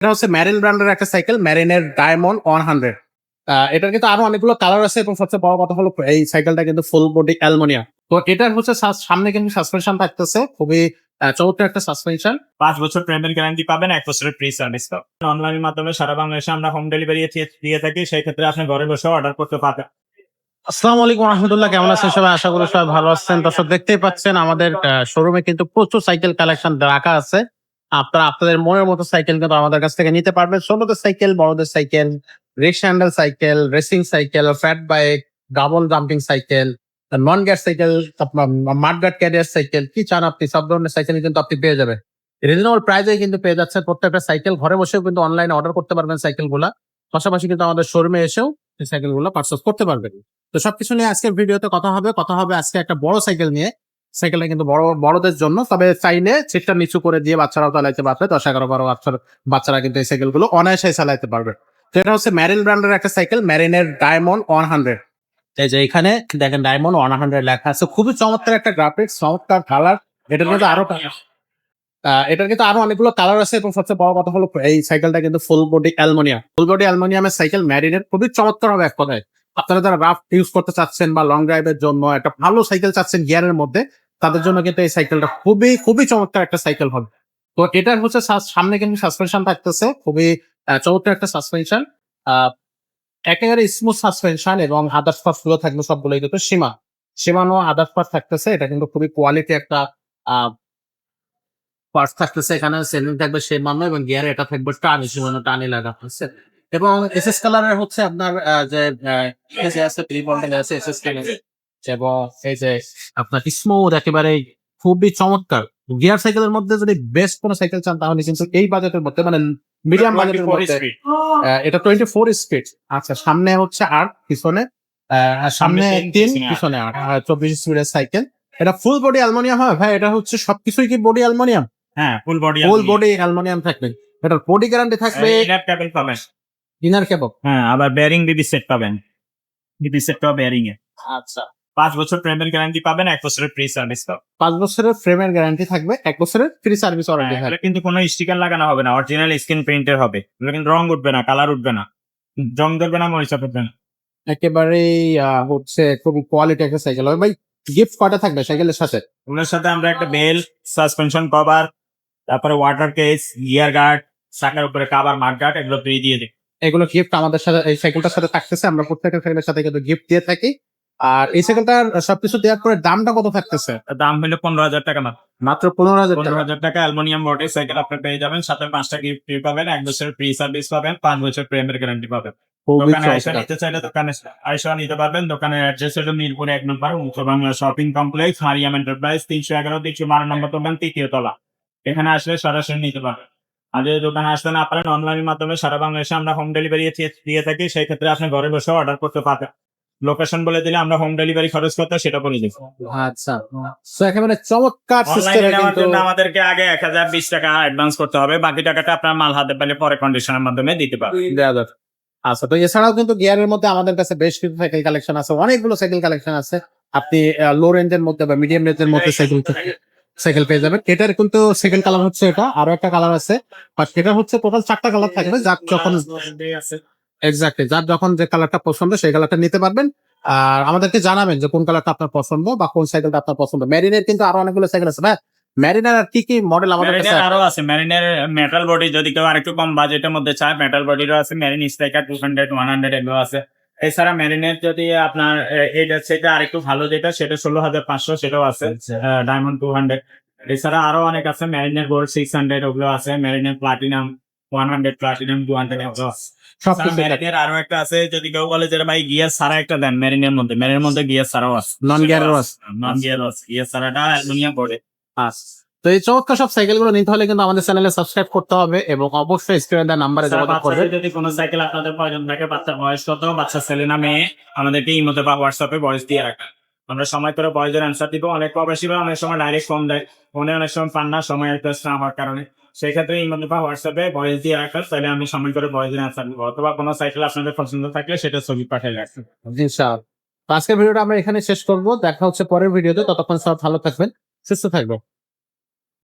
এটা হচ্ছে ম্যারিন ব্র্যান্ডের একটা সাইকেল ম্যারিনের ডায়মন্ড ওয়ান হান্ড্রেড এটার কিন্তু আরও অনেকগুলো কালার আছে এবং সবচেয়ে বড় কথা হলো এই সাইকেলটা কিন্তু ফুল বডি অ্যালমোনিয়াম তো এটার হচ্ছে সামনে কিন্তু সাসপেনশন থাকতেছে খুবই আহ, চমৎকার একটা সাসপেনশন পাঁচ বছর প্রেমের গ্যারান্টি পাবেন এক বছরের ফ্রি সার্ভিস পাবেন অনলাইনের মাধ্যমে সারা বাংলাদেশে আমরা হোম ডেলিভারি দিয়ে থাকি সেই ক্ষেত্রে আপনি ঘরে বসে অর্ডার করতে পারবেন। আসসালামু আলাইকুম রহমতুল্লাহ কেমন আছেন সবাই? আশা করি সবাই ভালো আছেন। দর্শক দেখতেই পাচ্ছেন আমাদের শোরুমে কিন্তু প্রচুর সাইকেল কালেকশন রাখা আছে। আপনারা আপনাদের মনের মতো সাইকেল কিন্তু আমাদের কাছ থেকে নিতে পারবেন। ছোটদের সাইকেল, বড়দের cycle, rickshaw handle cycle racing cycle fat bike double jumping cycle non gas cycle mudguard carrier cycle, কি চান আপনি? সব ধরনের সাইকেল কিন্তু আপনি পেয়ে যাবেন। রিজনেবল প্রাইসে কিন্তু পেয়ে যাচ্ছেন প্রত্যেকটা সাইকেল। ঘরে বসেও কিন্তু অনলাইনে অর্ডার করতে পারবেন সাইকেলগুলা পাশাপাশি কিন্তু আমাদের শোরুমে এসেও সাইকেলগুলো পারচেস করতে পারবেন। তো সবকিছু নিয়ে আজকের ভিডিওতে কথা হবে। কথা হবে আজকে একটা বড় সাইকেল নিয়ে। সাইকেলটা কিন্তু বড়, বড়দের জন্য। তবে চাইলে সিটটা নিচু করে দিয়ে বাচ্চারাও চালাইতে পারবে। দশ, এগারো, বারো বাচ্চার বাচ্চারা কিন্তু এই সাইকেলগুলো অনায়াসে চালাইতে পারবে। এটা হচ্ছে ম্যারিন ব্র্যান্ডের একটা সাইকেল ম্যারিনের ডায়মন্ড ওয়ান হান্ড্রেড এই যে এখানে দেখেন ডায়মন্ড ওয়ান হান্ড্রেড লেখা আছে। খুবই চমৎকার একটা গ্রাফিক্স চমৎকার কালার এটার কিন্তু আরও এটার কিন্তু আরও অনেকগুলো কালার আছে এবং সবচেয়ে বড় কথা হলো এই সাইকেলটা কিন্তু full body aluminium full body অ্যালমোনিয়ামের cycle ম্যারিনের খুবই চমৎকার হবে এক কথায় আপনারা যারা রাফ ইউজ করতে চাচ্ছেন বা লং ড্রাইভের জন্য একটা ভালো সাইকেল চাচ্ছেন গিয়ারের মধ্যে তাদের জন্য কিন্তু এই সাইকেলটা খুবই খুবই চমৎকার একটা সাইকেল হবে। তো এটার হচ্ছে সামনে কিন্তু সাসপেনশন থাকতেছে। খুবই চমৎকার একটা সাসপেনশন একেবারে স্মুথ সাসপেনশন এবং আদার্স পার্টসগুলো থাকবে সবগুলোই কিন্তু সীমা। সীমানো আদার্স পার্ট থাকতেছে। এটা কিন্তু খুবই কোয়ালিটি একটা পার্টস থাকতেছে এখানে। সেলিং থাকবে সীমানো এবং গিয়ার এটা থাকবে টানি, সীমানো টানি লাগা হচ্ছে। এবং এসএস কালারের হচ্ছে আপনার যে আছে থ্রি পয়েন্ট আছে এসএস এবং এই যে আপনার স্মুথ একেবারে খুবই চমৎকার গিয়ার সাইকেলের মধ্যে যদি বেস্ট কোনো সাইকেল চান তাহলে কিন্তু এই বাজেটের মধ্যে মানে মিডিয়াম বাজেটের মধ্যে এটা টোয়েন্টি ফোর স্পিড আচ্ছা সামনে হচ্ছে আট পিছনে আহ, সামনে তিন, তিন পিছনে আট। পিছনে আট চব্বিশ স্পিডের সাইকেল এটা ফুল বডি অ্যালমোনিয়াম হয় ভাই এটা হচ্ছে সবকিছুই কি বডি অ্যালমোনিয়াম হ্যাঁ full body full body aluminium থাকবে। এটার বডি গ্যারান্টি থাকবে ইনার কেবল পাবেন। ইনার কেবল হ্যাঁ আবার বেয়ারিং বিবি সেট পাবেন। বিবি সেট পাবেন বেয়ারিং এ আচ্ছা। পাঁচ বছর প্রেমের গ্যারান্টি পাবেন এক বছরের ফ্রি সার্ভিস পাবেন পাঁচ বছরের ফ্রেমের গ্যারান্টি থাকবে এক বছরের ফ্রি সার্ভিস হ্যাঁ, থাকবে। কিন্তু কোনো স্টিকার লাগানো হবে না অরিজিনাল স্ক্রিন প্রিন্টের হবে। কিন্তু রং উঠবে না কালার উঠবে না। জং ধরবে না মরিচা পড়বে না। একেবারেই হচ্ছে খুব কোয়ালিটি একটা সাইকেল হবে। ভাই গিফট কয়টা থাকবে সাইকেলের সাথে? ওনার সাথে আমরা একটা বেল সাসপেনশন কভার তারপরে ওয়াটার কেস গিয়ার গার্ড চাকার উপরে কাভার মাঠ গার্ড এগুলো ফ্রি দিয়ে দিই। এগুলো গিফট আমাদের সাথে এই সাইকেলটার সাথে থাকতেছে আমরা প্রত্যেকটা সাইকেলের সাথে কিন্তু গিফট দিয়ে থাকি। আর এই সাইকেলটার সবকিছু দেওয়ার পরে দামটা কত থাকতেছে? দাম হলো পনেরো হাজার টাকা মাত্র। মাত্র পনেরো হাজার পনেরো টাকা হাজার টাকা অ্যালুমিনিয়াম বডি সাইকেল আপনি পেয়ে যাবেন। সাথে পাঁচটা গিফট ফ্রি পাবেন এক বছর ফ্রি সার্ভিস পাবেন পাঁচ বছর প্রেমের গ্যারান্টি পাবেন। দোকানে আইসা নিতে চাইলে দোকানে আইসা নিতে পারবেন। দোকানের অ্যাড্রেস হলো মিরপুর এক নম্বর উত্তর বাংলা শপিং কমপ্লেক্স এন্টারপ্রাইজ তিনশো এগারো তিনশো বারো নম্বর দোকান তৃতীয় তলা। এখানে আসলে সরাসরি নিতে পারবেন। আর যদি দোকানে আসতে না পারেন অনলাইনের মাধ্যমে সারা বাংলাদেশে আমরা হোম ডেলিভারি দিয়ে থাকি। সেই ক্ষেত্রে আপনি ঘরে বসে অর্ডার করতে পারবেন। লোকেশন বলে দিলে আমরা হোম ডেলিভারি খরচ করতে সেটা বলে দিব। আচ্ছা। তো একেবারে চমৎকার অনলাইনে সিস্টেমে নেওয়ার কিন্তু জন্য আমাদেরকে আগে এক হাজার বিশ টাকা অ্যাডভান্স করতে হবে বাকি টাকাটা আপনার মাল হাতে পেলে পরে কন্ডিশনের মাধ্যমে দিতে পারবেন। দেওয়া যাবে আচ্ছা তো এছাড়াও কিন্তু গিয়ারের মধ্যে আমাদের কাছে বেশ কিছু সাইকেল কালেকশন আছে অনেকগুলো সাইকেল কালেকশন আছে। আপনি লো রেঞ্জের মধ্যে বা মিডিয়াম রেঞ্জের মধ্যে সাইকেল সাইকেল পেয়ে যাবেন। এটার কিন্তু সেকেন্ড কালার হচ্ছে এটা আরও একটা কালার আছে বাট এটা হচ্ছে টোটাল চারটা কালার থাকবে যার যখন এক্স্যাক্টলি যার যখন যে কালারটা পছন্দ সেই কালারটা নিতে পারবেন। আর আমাদেরকে জানাবেন যে কোন কালারটা আপনার পছন্দ বা কোন সাইকেলটা আপনার পছন্দ। ম্যারিনের কিন্তু আরও অনেকগুলো সাইকেল আছে। ভাই ম্যারিনার আর কি কি মডেল আমাদের কাছে আরও আছে। ম্যারিনের মেটাল বডি যদি কেউ আরেকটু কম বাজেটের মধ্যে চায় মেটাল বডিরও আছে। Marin striker two hundred one hundred এগুলো আছে। এছাড়া ম্যারিনের যদি আপনার এটা সেটা আরেকটু ভালো যেটা সেটা ষোলো হাজার পাঁচশো সেটাও আছে। ডায়মন্ড টু হান্ড্রেড এছাড়া আরও অনেক আছে। ম্যারিনের গোল্ড সিক্স হান্ড্রেড ওগুলো আছে। ম্যারিনের platinum one hundred two hundred ম্যারিনের আরও একটা আছে যদি কেউ বলে যে ভাই গিয়ার একটা দেন ম্যারিনের মধ্যে। ম্যারিনের মধ্যে গিয়ার ছাড়াও আছে। নন গিয়ারের আছে। নন গিয়ার আছে। গিয়ার ছাড়াটা অ্যালুমিনিয়াম বডি আচ্ছা তো এই চমৎকার সব সাইকেল নিতে হলে কিন্তু আমাদের চ্যানেলে সাবস্ক্রাইব করতে হবে এবং অবশ্যই স্ক্রিনে দেওয়া নাম্বারে যোগাযোগ করবে যদি কোনো সাইকেল আপনাদের প্রয়োজন থাকে বাচ্চার বয়স কত বাচ্চা ছেলে না মেয়ে আমাদেরকে ইমোতে বা হোয়াটসঅ্যাপে বয়স দিয়ে রাখা আমরা সময় করে বয়সের অ্যান্সার দিব। অনেক প্রবাসী অনেক সময় ডাইরেক্ট ফোন দেয়। ফোনে অনেক সময় পান না সময় ব্যস্ত না হওয়ার কারণে। সেই ক্ষেত্রে ইমোতে বা হোয়াটসঅ্যাপে ভয়েস দিয়ে রাখার তাহলে আমি সময় করে ভয়েস দিয়ে আনসার দিব অথবা কোনো সাইকেল আপনাদের পছন্দ থাকলে সেটা ছবি পাঠিয়ে রাখবেন জি স্যার আজকের ভিডিওটা আমরা এখানে শেষ করব। দেখা হচ্ছে পরের ভিডিওতে। ততক্ষণ সব ভালো থাকবেন, সুস্থ থাকবেন।